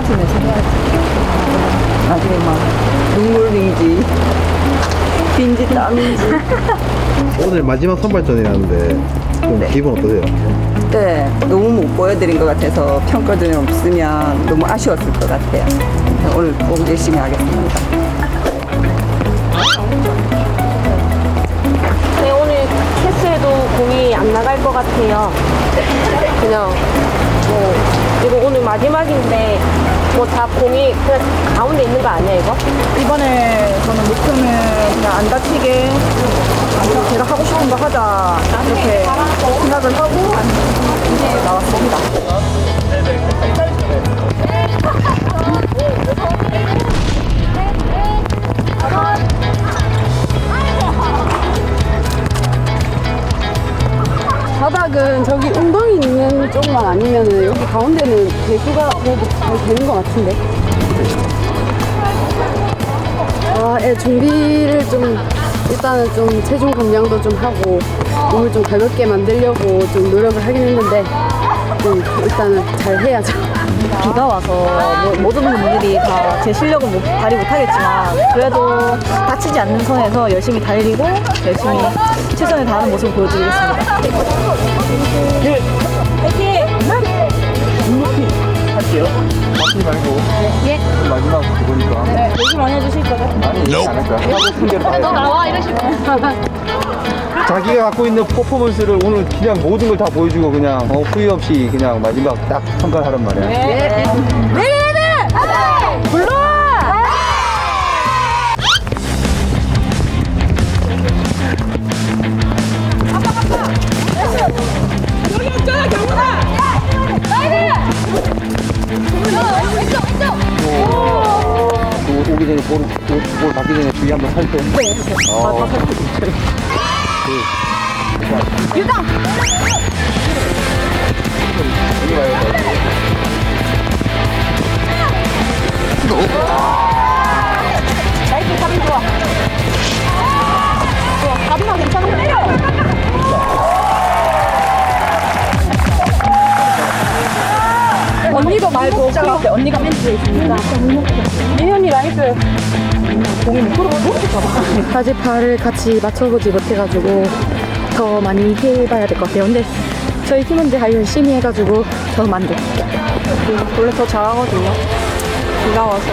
맞으면서 해야지. 나중에 막 눈물인지 빈지 땀인지. 오늘 마지막 선발전이라는데 좀 기분 어떠세요? 네, 너무 못 보여드린 것 같아서 평가전이 없으면 너무 아쉬웠을 것 같아요. 그래서 오늘 꼭 열심히 하겠습니다. 네, 오늘 캐스에도 공이 안 나갈 것 같아요. 그냥 뭐 이거 오늘 마지막인데 뭐 다 공이 그냥 가운데 있는 거 아니야 이거? 이번에 저는 목표는 그냥 안 다치게 그냥 제가 하고 싶은 거 하자 이렇게 생각을 하고 나왔습니다. 아니면은 여기 가운데는 배수가 그래도 잘 되는 것 같은데. 아, 애 준비를 좀 일단은 좀 체중 감량도 좀 하고 몸을 좀 가볍게 만들려고 좀 노력을 하긴 했는데 좀 일단은 잘 해야죠. 비가 와서 뭐- 모든 분들이 다 제 실력은 못, 발휘 못하겠지만 그래도 다치지 않는 선에서 열심히 달리고 열심히 최선을 다하는 모습을 보여드리겠습니다. 대로 다 해. 나와 이러시고. 자기가 갖고 있는 퍼포먼스를 오늘 그냥 모든 걸 다 보여주고 그냥 어, 후회 없이 그냥 마지막 딱 평가를 하란 말이야. 또 오기 전에 볼, 볼, 볼 받기 전에 주위 한번 살펴. 네. 어. 언니 도 말고 그 언니가 멘트에 있습니다. 민현이 라이프 아직 발을 같이 맞춰보지 못해가지고 더 많이 해봐야 될 것 같아요. 근데 저희 팀원들 다 열심히 해가지고 더 만족. 원래 더 잘하거든요. 비가 와서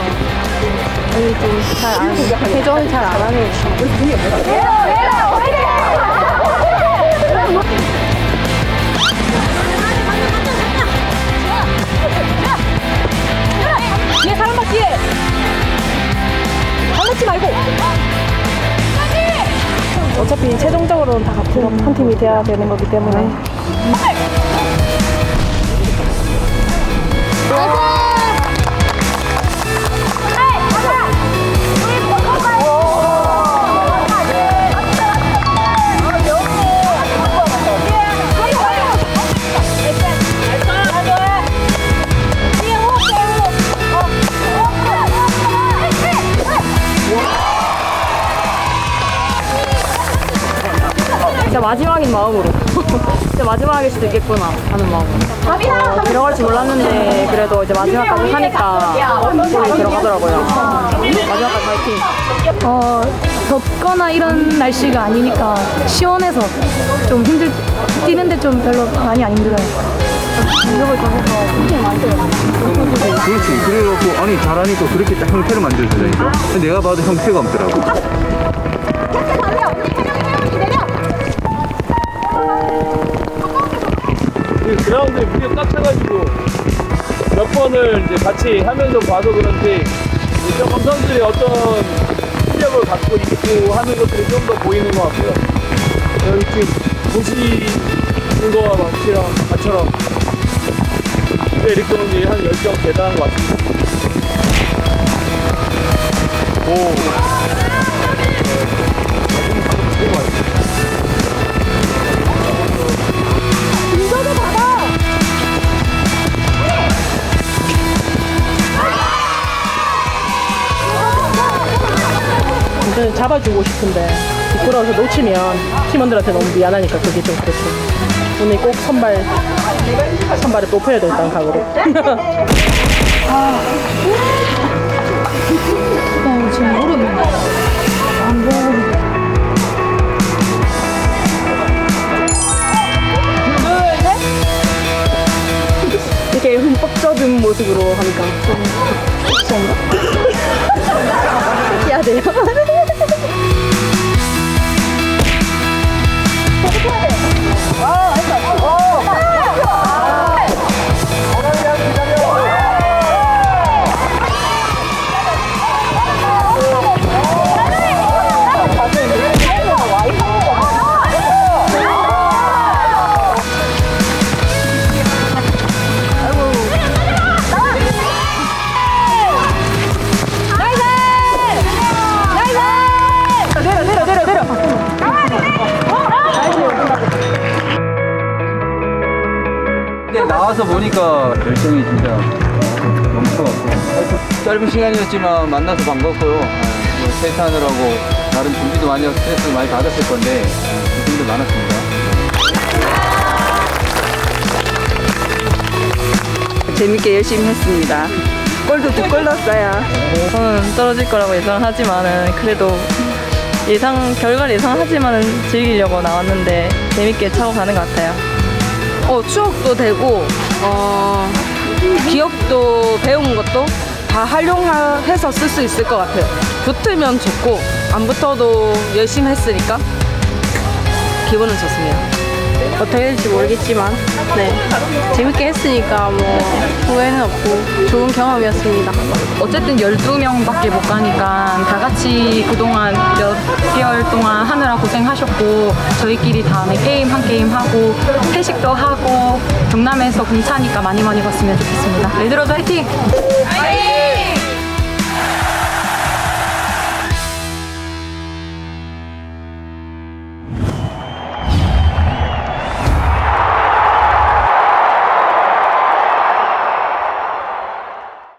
잘안 회전을 잘안 하는 뒤에 같은 한 팀이 돼야 되는 거기 때문에 진짜 마지막인 마음으로 진짜 마지막일 수도 있겠구나 하는 마음으로 어, 들어갈 줄 몰랐는데 그래도 이제 마지막까지 하니까 골이 들어가더라고요 마지막까지 파이팅 어, 덥거나 이런 날씨가 아니니까 시원해서 좀 힘들 뛰는데 좀 별로 많이 안 힘들어요. 그렇지. 그래갖고 아니 잘하니까 그렇게 딱 형태를 만들어주다니까. 근데 내가 봐도 형태가 없더라고. 차가지고 몇 번을 이제 같이 하면서 봐서 그런지 조금 선수들이 어떤 실력을 갖고 있고 하는 것들이 좀 더 보이는 것 같고요. 여기 지금 보시는 거와 마치랑 같처럼 에릭 동이 한 열정 대단한 것 같습니다. 오. 잡아주고 싶은데 부끄러워서 놓치면 팀원들한테 너무 미안하니까 그게 좀 그렇죠. 오늘 꼭 선발 선발을 높여야 돼 일단 각오로. 아, 나 지금 모르네. 이렇게 흠뻑 젖은 모습으로 하니까 좀 열정이 진짜 넘쳐갖고 짧은 시간이었지만 만나서 반갑고요. 아, 뭐 세탄을하고 다른 준비도 많이 하고 스트레스 많이 받았을 건데 아, 고생도 많았습니다. 재밌게 열심히 했습니다. 골도 두 골 넣었어요. 저는 떨어질 거라고 예상을 하지만은 그래도 예상 결과를 예상하지만은 즐기려고 나왔는데 재밌게 차고 가는 것 같아요. 어, 추억도 되고, 어, 기억도 배운 것도 다 활용해서 쓸 수 있을 것 같아요. 붙으면 좋고, 안 붙어도 열심히 했으니까 기분은 좋습니다. 어떻게 될지 모르겠지만 네 재밌게 했으니까 뭐 후회는 없고 좋은 경험이었습니다. 어쨌든 12명밖에 못 가니까 다 같이 그동안 몇 개월 동안 하느라 고생하셨고 저희끼리 다음에 게임 한 게임 하고 회식도 하고 경남에서 공차니까 많이 많이 봤으면 좋겠습니다. 얘들아도 화이팅!